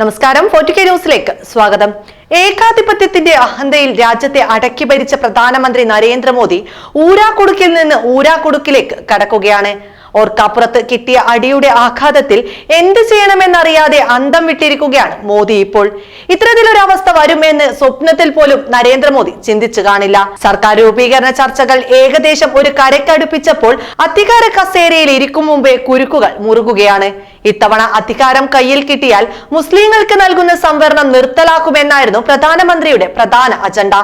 നമസ്കാരം ഫോർട്ടി ന്യൂസിലേക്ക് സ്വാഗതം. ഏകാധിപത്യത്തിന്റെ അഹന്തയിൽ രാജ്യത്തെ അടക്കി ഭരിച്ച പ്രധാനമന്ത്രി നരേന്ദ്രമോദി ഊരാക്കുടുക്കിൽ നിന്ന് ഊരാക്കുടുക്കിലേക്ക് കടക്കുകയാണ്. ഓർക്കാപ്പുറത്ത് കിട്ടിയ അടിയുടെ ആഘാതത്തിൽ എന്ത് ചെയ്യണമെന്നറിയാതെ അന്തം വിട്ടിരിക്കുകയാണ് മോദി ഇപ്പോൾ. ഇത്തരത്തിലൊരു അവസ്ഥ വരുമെന്ന് സ്വപ്നത്തിൽ പോലും നരേന്ദ്രമോദി ചിന്തിച്ചു കാണില്ല. സർക്കാർ രൂപീകരണ ചർച്ചകൾ ഏകദേശം ഒരു കരക്കടുപ്പിച്ചപ്പോൾ അധികാര കസേരയിൽ ഇരിക്കും മുമ്പേ കുരുക്കുകൾ മുറുകുകയാണ്. ഇത്തവണ അധികാരം കയ്യിൽ കിട്ടിയാൽ മുസ്ലിങ്ങൾക്ക് നൽകുന്ന സംവരണം നിർത്തലാക്കുമെന്നായിരുന്നു പ്രധാനമന്ത്രിയുടെ പ്രധാന അജണ്ട.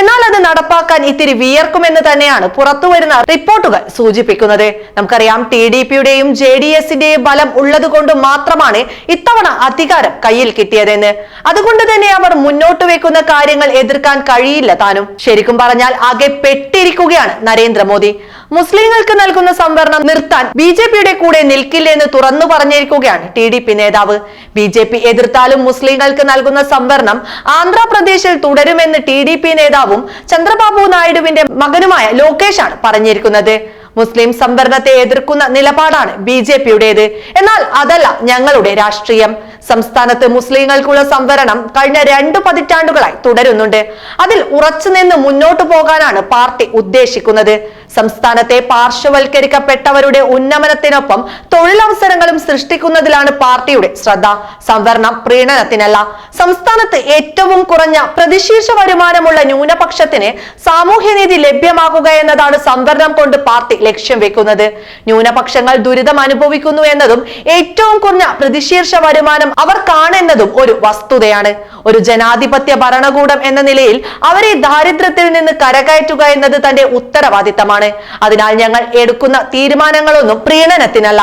എന്നാൽ അത് നടപ്പാക്കാൻ ഇത്തിരി വിയർക്കുമെന്ന് തന്നെയാണ് പുറത്തുവരുന്ന റിപ്പോർട്ടുകൾ സൂചിപ്പിക്കുന്നത്. നമുക്കറിയാം ടി ഡി പിയുടെയും ജെ ഡി എസിന്റെയും ബലം ഉള്ളതുകൊണ്ട് മാത്രമാണ് ഇത്തവണ അധികാരം കയ്യിൽ കിട്ടിയതെന്ന്. അതുകൊണ്ട് തന്നെ അവർ മുന്നോട്ട് വെക്കുന്ന കാര്യങ്ങൾ എതിർക്കാൻ കഴിയില്ല താനും. ശരിക്കും പറഞ്ഞാൽ ആകെ പെട്ടിരിക്കുകയാണ് നരേന്ദ്രമോദി. മുസ്ലിങ്ങൾക്ക് നൽകുന്ന സംവരണം നിർത്താൻ ബി ജെ പിയുടെ കൂടെ നിൽക്കില്ലെന്ന് തുറന്നു പറഞ്ഞിരിക്കുകയാണ് ടി ഡി പി നേതാവ്. ബി ജെ പി എതിർത്താലും മുസ്ലിങ്ങൾക്ക് നൽകുന്ന സംവരണം ആന്ധ്രാപ്രദേശിൽ തുടരുമെന്ന് ടി ഡി പി നേതാവും ചന്ദ്രബാബു നായിഡുവിന്റെ മകനുമായ ലോകേഷാണ് പറഞ്ഞിരിക്കുന്നത്. മുസ്ലിം സംവരണത്തെ എതിർക്കുന്ന നിലപാടാണ് ബി ജെ പിയുടേത്. എന്നാൽ അതല്ല ഞങ്ങളുടെ രാഷ്ട്രീയം. സംസ്ഥാനത്ത് മുസ്ലിങ്ങൾക്കുള്ള സംവരണം കഴിഞ്ഞ രണ്ടു പതിറ്റാണ്ടുകളായി തുടരുന്നുണ്ട്. അതിൽ ഉറച്ചുനിന്ന് മുന്നോട്ടു പോകാനാണ് പാർട്ടി ഉദ്ദേശിക്കുന്നത്. സംസ്ഥാനത്തെ പാർശ്വവൽക്കരിക്കപ്പെട്ടവരുടെ ഉന്നമനത്തിനൊപ്പം തൊഴിലവസരങ്ങളും സൃഷ്ടിക്കുന്നതിലാണ് പാർട്ടിയുടെ ശ്രദ്ധ. സംവരണം പ്രീണനത്തിനല്ല. സംസ്ഥാനത്ത് ഏറ്റവും കുറഞ്ഞ പ്രതിശീർഷ വരുമാനമുള്ള ന്യൂനപക്ഷത്തിന് സാമൂഹ്യനീതി ലഭ്യമാക്കുക എന്നതാണ് സംവരണം കൊണ്ട് പാർട്ടി ലക്ഷ്യം വെക്കുന്നത്. ന്യൂനപക്ഷങ്ങൾ ദുരിതം അനുഭവിക്കുന്നു എന്നതും ഏറ്റവും കുറഞ്ഞ പ്രതിശീർഷ വരുമാനം അവർ കാണുന്നതും ഒരു വസ്തുതയാണ്. ഒരു ജനാധിപത്യ ഭരണകൂടം എന്ന നിലയിൽ അവരെ ദാരിദ്ര്യത്തിൽ നിന്ന് കരകയറ്റുക എന്നത് തന്റെ ഉത്തരവാദിത്തമാണ്. അതിനാൽ ഞങ്ങൾ എടുക്കുന്ന തീരുമാനങ്ങളൊന്നും പ്രീണനത്തിനല്ല.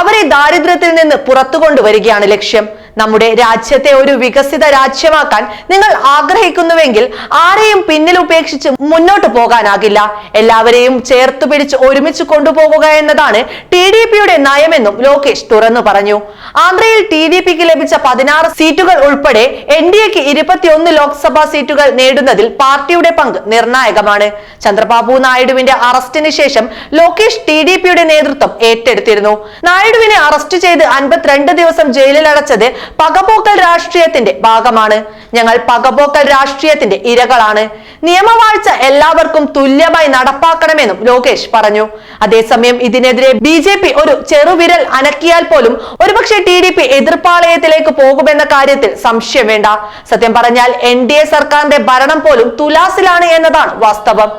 അവരെ ദാരിദ്ര്യത്തിൽ നിന്ന് പുറത്തു കൊണ്ടുവരികയാണ് ലക്ഷ്യം. നമ്മുടെ രാജ്യത്തെ ഒരു വികസിത രാജ്യമാക്കാൻ നിങ്ങൾ ആഗ്രഹിക്കുന്നുവെങ്കിൽ ആരെയും പിന്നിൽ ഉപേക്ഷിച്ച് മുന്നോട്ട് പോകാനാകില്ല. എല്ലാവരെയും ചേർത്ത് പിടിച്ച് ഒരുമിച്ച് കൊണ്ടുപോകുക എന്നതാണ് ടി ഡി പിയുടെ നയമെന്നും ലോകേഷ് തുറന്നു പറഞ്ഞു. ആന്ധ്രയിൽ ടി ഡി പിക്ക് ലഭിച്ച പതിനാറ് സീറ്റുകൾ ഉൾപ്പെടെ എൻ ഡി എക്ക് ഇരുപത്തിയൊന്ന് ലോക്സഭാ സീറ്റുകൾ നേടുന്നതിൽ പാർട്ടിയുടെ പങ്ക് നിർണായകമാണ്. ചന്ദ്രബാബു നായിഡുവിന്റെ അറസ്റ്റിന് ശേഷം ലോകേഷ് ടി ഡി പിയുടെ നേതൃത്വം ഏറ്റെടുത്തിരുന്നു. നായിഡുവിനെ അറസ്റ്റ് ചെയ്ത് അൻപത്തിരണ്ട് ദിവസം ജയിലിൽ അടച്ചത് പകപോക്കൽ രാഷ്ട്രീയത്തിന്റെ ഭാഗമാണ്. ഞങ്ങൾ പകപോക്കൽ രാഷ്ട്രീയത്തിന്റെ ഇരകളാണ്. നിയമവാഴ്ച എല്ലാവർക്കും തുല്യമായി നടപ്പാക്കണമെന്നും ലോകേഷ് പറഞ്ഞു. അതേസമയം ഇതിനെതിരെ ബി ജെ പി ഒരു ചെറുവിരൽ അനക്കിയാൽ പോലും ഒരുപക്ഷെ ടി ഡി പി എതിർപ്പാളയത്തിലേക്ക് പോകുമെന്ന കാര്യത്തിൽ സംശയം വേണ്ട. സത്യം പറഞ്ഞാൽ എൻ ഡി എ സർക്കാരിന്റെ ഭരണം പോലും തുലാസിലാണ് എന്നതാണ് വാസ്തവം.